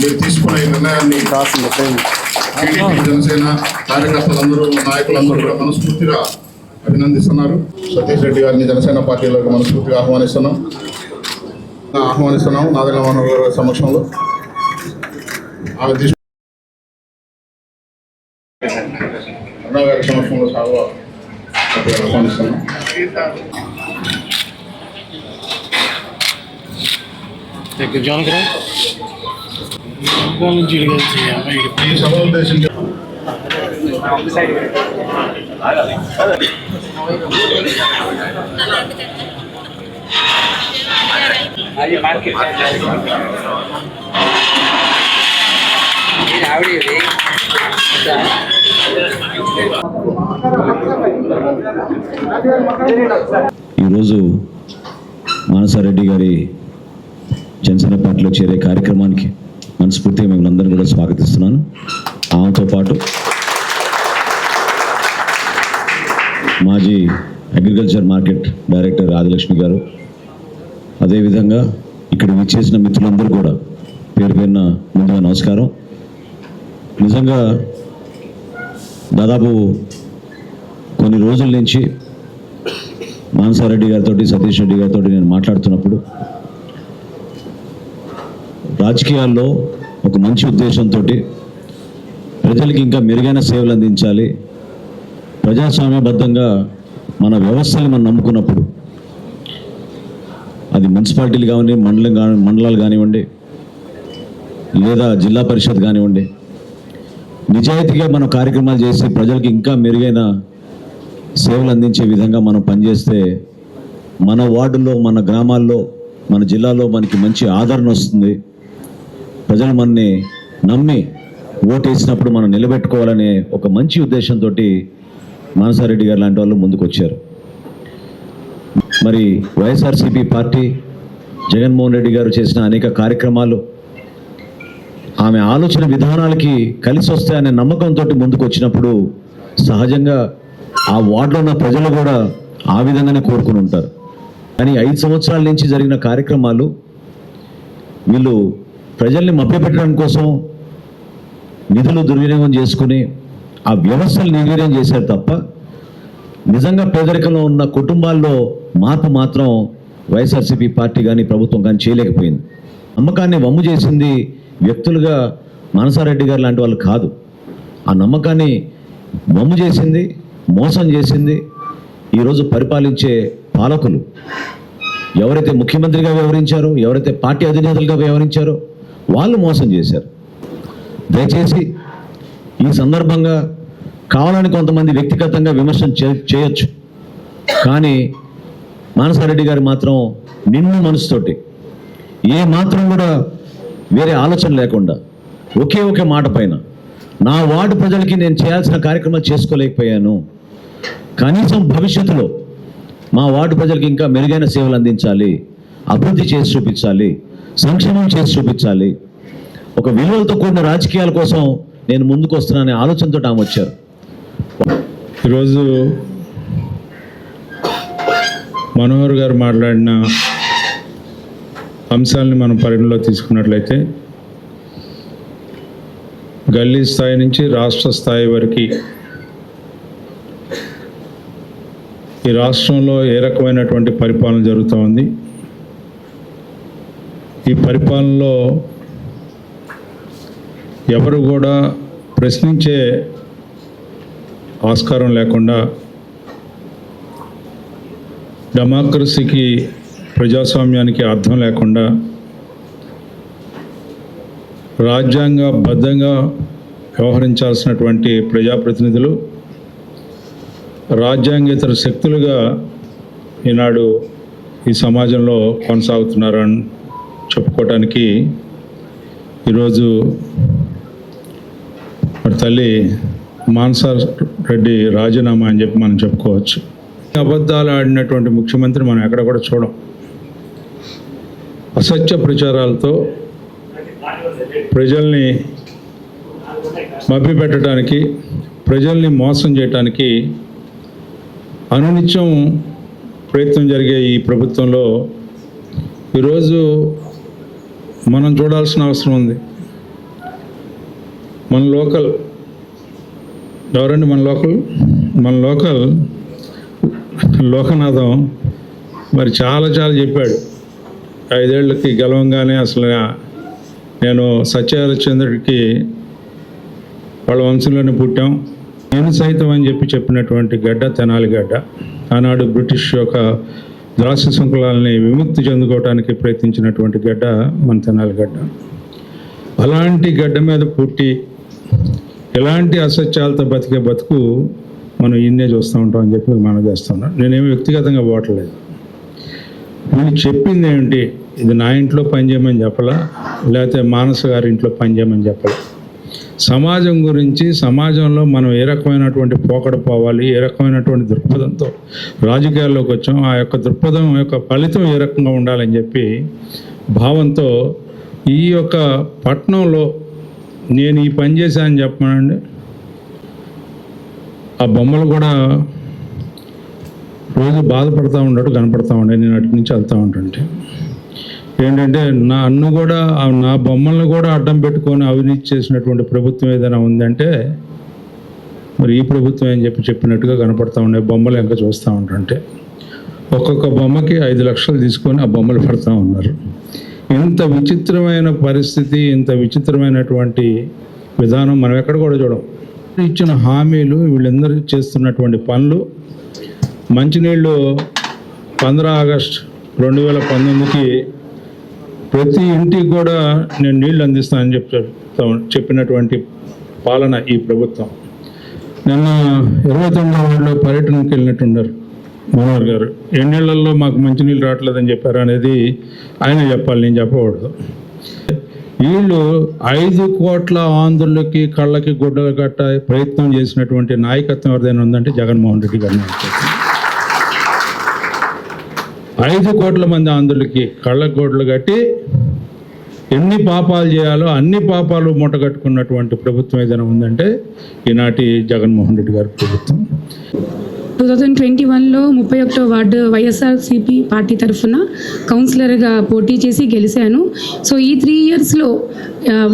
మీరు తీసుకున్న ఈ నిర్ణయాన్ని టీడీపీ జనసేన కార్యకర్తలందరూ నాయకులందరూ కూడా మనస్ఫూర్తిగా అభినందిస్తున్నారు. సతీష్ రెడ్డి గారిని జనసేన పార్టీలోకి మనస్ఫూర్తిగా ఆహ్వానిస్తున్నాం. ఆహ్వానిస్తున్నాం నాదల మనోహర్ గారి సమక్షంలో. ఆమె తీసుకు గారి సమక్షంలో సాగు ఆహ్వానిస్తున్నాం. జాన్ కదా నుంచి ఈ సభ ఉద్దేశించి ఈరోజు మానసారెడ్డి గారి జనసేన పార్టీలో చేరే కార్యక్రమానికి మనస్ఫూర్తిగా మిమ్మల్ని అందరినీ కూడా స్వాగతిస్తున్నాను. ఆమెతో పాటు మాజీ అగ్రికల్చర్ మార్కెట్ డైరెక్టర్ రాజలక్ష్మి గారు. అదేవిధంగా ఇక్కడ విచ్చేసిన మిత్రులందరూ కూడా పేరు పేరున ముందుగా నమస్కారం. నిజంగా దాదాపు కొన్ని రోజుల నుంచి మానసారెడ్డి గారితో సతీష్ రెడ్డి గారితో నేను మాట్లాడుతున్నప్పుడు రాజకీయాల్లో ఒక మంచి ఉద్దేశంతో ప్రజలకి ఇంకా మెరుగైన సేవలు అందించాలి. ప్రజాస్వామ్యబద్ధంగా మన వ్యవస్థని మనం నమ్ముకున్నప్పుడు అది మున్సిపాలిటీలు కానివ్వండి మండలం కాని మండలాలు కానివ్వండి లేదా జిల్లా పరిషత్ కానివ్వండి నిజాయితీగా మనం కార్యక్రమాలు చేసి ప్రజలకి ఇంకా మెరుగైన సేవలు అందించే విధంగా మనం పనిచేస్తే మన వార్డుల్లో మన గ్రామాల్లో మన జిల్లాలో మనకి మంచి ఆదరణ వస్తుంది. ప్రజలు మనని నమ్మి ఓటేసినప్పుడు మనం నిలబెట్టుకోవాలనే ఒక మంచి ఉద్దేశంతో మానసారెడ్డి గారు లాంటి వాళ్ళు ముందుకు వచ్చారు మరి వైఎస్ఆర్సీపీ పార్టీ జగన్మోహన్ రెడ్డి గారు చేసిన అనేక కార్యక్రమాలు ఆమె ఆలోచన విధానాలకి కలిసి వస్తాయనే నమ్మకంతో ముందుకు వచ్చినప్పుడు సహజంగా ఆ వార్డులో ఉన్న ప్రజలు కూడా ఆ విధంగానే కోరుకుని ఉంటారు. కానీ ఐదు సంవత్సరాల నుంచి జరిగిన కార్యక్రమాలు వీళ్ళు ప్రజల్ని మభ్యపెట్టడం కోసం నిధులు దుర్వినియోగం చేసుకుని ఆ వ్యవస్థలు నిర్వీర్యం చేశారు తప్ప నిజంగా పేదరికంలో ఉన్న కుటుంబాల్లో మార్పు మాత్రం వైఎస్ఆర్సీపీ పార్టీ కానీ ప్రభుత్వం కానీ చేయలేకపోయింది. నమ్మకాన్ని వమ్ము చేసింది వ్యక్తులుగా మనసారెడ్డి గారు లాంటి వాళ్ళు కాదు. ఆ నమ్మకాన్ని వమ్ము చేసింది మోసం చేసింది ఈరోజు పరిపాలించే పాలకులు. ఎవరైతే ముఖ్యమంత్రిగా వ్యవహరించారో ఎవరైతే పార్టీ అధినేతలుగా వ్యవహరించారో వాళ్ళు మోసం చేశారు. దయచేసి ఈ సందర్భంగా కావాలని కొంతమంది వ్యక్తిగతంగా విమర్శన చేయొచ్చు. కానీ మానసారెడ్డి గారు మాత్రం నిన్ను మనసుతోటి ఏ మాత్రం కూడా వేరే ఆలోచన లేకుండా ఒకే ఒకే మాట పైన నా వార్డు ప్రజలకి నేను చేయాల్సిన కార్యక్రమాలు చేసుకోలేకపోయాను. కనీసం భవిష్యత్తులో మా వార్డు ప్రజలకి ఇంకా మెరుగైన సేవలు అందించాలి అభివృద్ధి చేసి చూపించాలి సంక్షేమం చేసి చూపించాలి. ఒక విలువలతో కూడిన రాజకీయాల కోసం నేను ముందుకు వస్తున్నానే ఆలోచనతో ఆమె వచ్చారు. ఈరోజు మనోహర్ గారు మాట్లాడిన అంశాలని మనం పరిగణలో తీసుకున్నట్లయితే గల్లీ స్థాయి నుంచి రాష్ట్ర స్థాయి వరకు ఈ రాష్ట్రంలో ఏ రకమైనటువంటి పరిపాలన జరుగుతూ ఉంది? ఈ పరిపాలనలో ఎవరు కూడా ప్రశ్నించే ఆస్కారం లేకుండా డెమోక్రసీకి ప్రజాస్వామ్యానికి అర్థం లేకుండా రాజ్యాంగ బద్ధంగా వ్యవహరించాల్సినటువంటి ప్రజాప్రతినిధులు రాజ్యాంగేతర శక్తులుగా ఈనాడు ఈ సమాజంలో కొనసాగుతున్నారని చెప్పుకోవటానికి ఈరోజు మరి తల్లి మాన్సార్ రెడ్డి రాజీనామా అని చెప్పి మనం చెప్పుకోవచ్చు. అబద్ధాలు ఆడినటువంటి ముఖ్యమంత్రి మనం ఎక్కడ కూడా చూడం. అసత్య ప్రచారాలతో ప్రజల్ని మభ్యపెట్టడానికి ప్రజల్ని మోసం చేయటానికి అనునిత్యం ప్రయత్నం జరిగే ఈ ప్రభుత్వంలో ఈరోజు మనం చూడాల్సిన అవసరం ఉంది. మన లోకల్ ఎవరండి మన లోకల్? మన లోకల్ లోకనాథం మరి చాలా చాలా చెప్పాడు. ఐదేళ్ళకి గెలవంగానే అసలు నేను సత్యహరిశ్చంద్రుడికి వాళ్ళ వంశంలోనే పుట్టాం. నేను సైతం అని చెప్పి చెప్పినటువంటి గడ్డ తెనాలి గడ్డ. ఆనాడు బ్రిటిష్ యొక్క ద్రాక్ష సంకులాలని విముక్తి చెందుకోవడానికి ప్రయత్నించినటువంటి గడ్డ మన తెనాలి గడ్డ. అలాంటి గడ్డ మీద పుట్టి ఎలాంటి అసత్యాలతో బతికే బతుకు మనం ఇన్నే చూస్తూ ఉంటాం అని చెప్పి మనం చేస్తున్నాం. నేనేమి వ్యక్తిగతంగా పోవట్లేదు. నేను చెప్పింది ఏంటి? ఇది నా ఇంట్లో పని చేయమని చెప్పలా? లేకపోతే మానస గారి ఇంట్లో పని చేయమని చెప్పలా? సమాజం గురించి సమాజంలో మనం ఏ రకమైనటువంటి పోకడ పోవాలి ఏ రకమైనటువంటి దృక్పథంతో రాజకీయాల్లోకి వచ్చాం ఆ యొక్క దృక్పథం యొక్క ఫలితం ఏ రకంగా ఉండాలని చెప్పి భావంతో ఈ యొక్క పట్టణంలో నేను ఈ పని చేశానని చెప్పనండి. ఆ బొమ్మలు కూడా రోజు బాధపడతా ఉన్నాడు కనపడతా ఉండే నేను అటు నుంచి వెళ్తూ ఉంటుంటే ఏంటంటే నా అన్ను కూడా నా బొమ్మలను కూడా అడ్డం పెట్టుకొని అవినీతి చేసినటువంటి ప్రభుత్వం ఏదైనా ఉందంటే మరి ఈ ప్రభుత్వం అని చెప్పి చెప్పినట్టుగా కనపడతా ఉండే బొమ్మలు ఇంకా చూస్తూ ఉంటుంటే ఒక్కొక్క బొమ్మకి ఐదు లక్షలు తీసుకొని ఆ బొమ్మలు పెడతా ఉన్నారు. ఇంత విచిత్రమైన పరిస్థితి ఇంత విచిత్రమైనటువంటి విధానం మనం ఎక్కడ కూడా చూడం. ఇచ్చిన హామీలు వీళ్ళందరూ చేస్తున్నటువంటి పనులు మంచినీళ్ళు పంద్రా ఆగస్ట్ రెండు వేల పంతొమ్మిదికి ప్రతి ఇంటికి కూడా నేను నీళ్ళు అందిస్తానని చెప్పి చెప్తా- చెప్పినటువంటి పాలన ఈ ప్రభుత్వం. నిన్న ఇరవై తొమ్మిదో వార్డులో పర్యటనకు వెళ్ళినట్టున్నారు మనోహర్ గారు. ఎన్నేళ్ళలో మాకు మంచినీళ్ళు రావట్లేదని చెప్పారు అనేది ఆయన చెప్పాలి నేను చెప్పకూడదు. వీళ్ళు ఐదు కోట్ల ఆంధ్రులకి కళ్ళకి గుడ్డలు కట్ట ప్రయత్నం చేసినటువంటి నాయకత్వం ఎవరిదైనా ఉందంటే జగన్మోహన్ రెడ్డి గారిని. ఐదు కోట్ల మంది ఆంధ్రులకి కళ్ళ కోట్లు కట్టి ఎన్ని పాపాలు చేయాలో అన్ని పాపాలు మూటగట్టుకున్నటువంటి ప్రభుత్వం ఏదైనా ఉందంటే ఈనాటి జగన్మోహన్ రెడ్డి గారి ప్రభుత్వం. టూ థౌజండ్ ట్వంటీ వన్లో ముప్పై ఒకటో వార్డు వైఎస్ఆర్సీపీ పార్టీ తరఫున కౌన్సిలర్గా పోటీ చేసి గెలిచాను సో ఈ త్రీ ఇయర్స్లో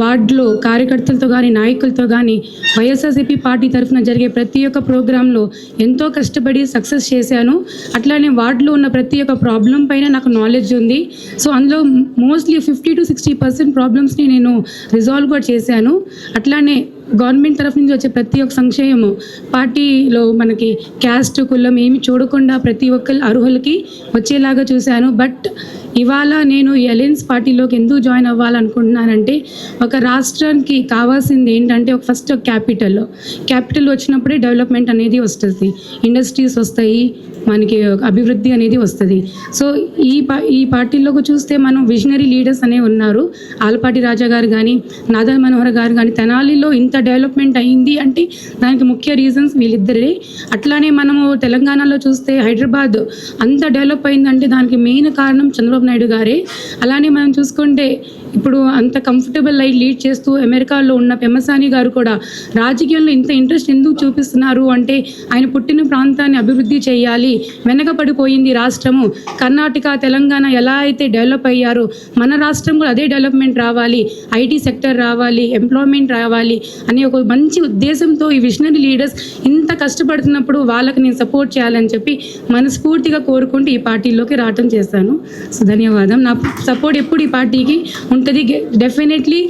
వార్డులో కార్యకర్తలతో కానీ నాయకులతో కానీ వైఎస్ఆర్సీపీ పార్టీ తరఫున జరిగే ప్రతి ఒక్క ప్రోగ్రాంలో ఎంతో కష్టపడి సక్సెస్ చేశాను. అట్లానే వార్డులో ఉన్న ప్రతి ఒక్క ప్రాబ్లం పైన నాకు నాలెడ్జ్ ఉంది. సో అందులో mostly fifty two sixty percent ప్రాబ్లమ్స్ని నేను రిజాల్వ్ కూడా చేశాను. అట్లానే గవర్నమెంట్ తరఫు నుంచి వచ్చే ప్రతి ఒక్క సంక్షేమము పార్టీలో మనకి క్యాస్ట్ కులం ఏమి చూడకుండా ప్రతి ఒక్కరు అర్హులకి వచ్చేలాగా చూశాను. బట్ ఇవాళ నేను ఈ పార్టీలోకి ఎందుకు జాయిన్ అవ్వాలనుకుంటున్నానంటే ఒక రాష్ట్రానికి కావాల్సింది ఏంటంటే ఒక ఫస్ట్ క్యాపిటల్ క్యాపిటల్ వచ్చినప్పుడే డెవలప్మెంట్ అనేది వస్తుంది. ఇండస్ట్రీస్ వస్తాయి మనకి అభివృద్ధి అనేది వస్తుంది. సో ఈ పా ఈ పార్టీలోకి చూస్తే మనం విజనరీ లీడర్స్ అనే ఉన్నారు. ఆలపాటి రాజా గారు కానీ నాదా మనోహర్ గారు కానీ తెనాలిలో ఇంత డెవలప్మెంట్ అయింది అంటే దానికి ముఖ్య రీజన్స్ వీళ్ళిద్దరే. అట్లానే మనము తెలంగాణలో చూస్తే హైదరాబాద్ అంత డెవలప్ అయిందంటే దానికి మెయిన్ కారణం చంద్రబాబు నాయుడు గారే. అలానే మనం చూసుకుంటే ఇప్పుడు అంత కంఫర్టబుల్ లైఫ్ లీడ్ చేస్తూ అమెరికాలో ఉన్న పెమ్మసాని గారు కూడా రాజకీయంలో ఇంత ఇంట్రెస్ట్ ఎందుకు చూపిస్తున్నారు అంటే ఆయన పుట్టిన ప్రాంతాన్ని అభివృద్ధి చేయాలి వెనకబడిపోయింది రాష్ట్రము. కర్ణాటక తెలంగాణ ఎలా అయితే డెవలప్ అయ్యారో మన రాష్ట్రం కూడా అదే డెవలప్మెంట్ రావాలి ఐటీ సెక్టర్ రావాలి ఎంప్లాయ్మెంట్ రావాలి అనే ఒక మంచి ఉద్దేశంతో ఈ విషనరీ లీడర్స్ ఇంత కష్టపడుతున్నప్పుడు వాళ్ళకి నేను సపోర్ట్ చేయాలని చెప్పి మనస్ఫూర్తిగా కోరుకుంటూ ఈ పార్టీలోకి రావటం చేశాను. సో ధన్యవాదం. నా సపోర్ట్ ఎప్పుడు ఈ పార్టీకి ఉంటుంది. డెఫినెట్లీ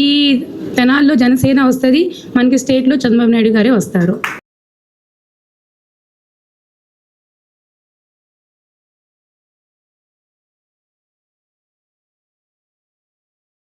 ఈ తెనాల్లో జనసేన వస్తుంది. మనకి స్టేట్లో చంద్రబాబు నాయుడు గారే వస్తారు.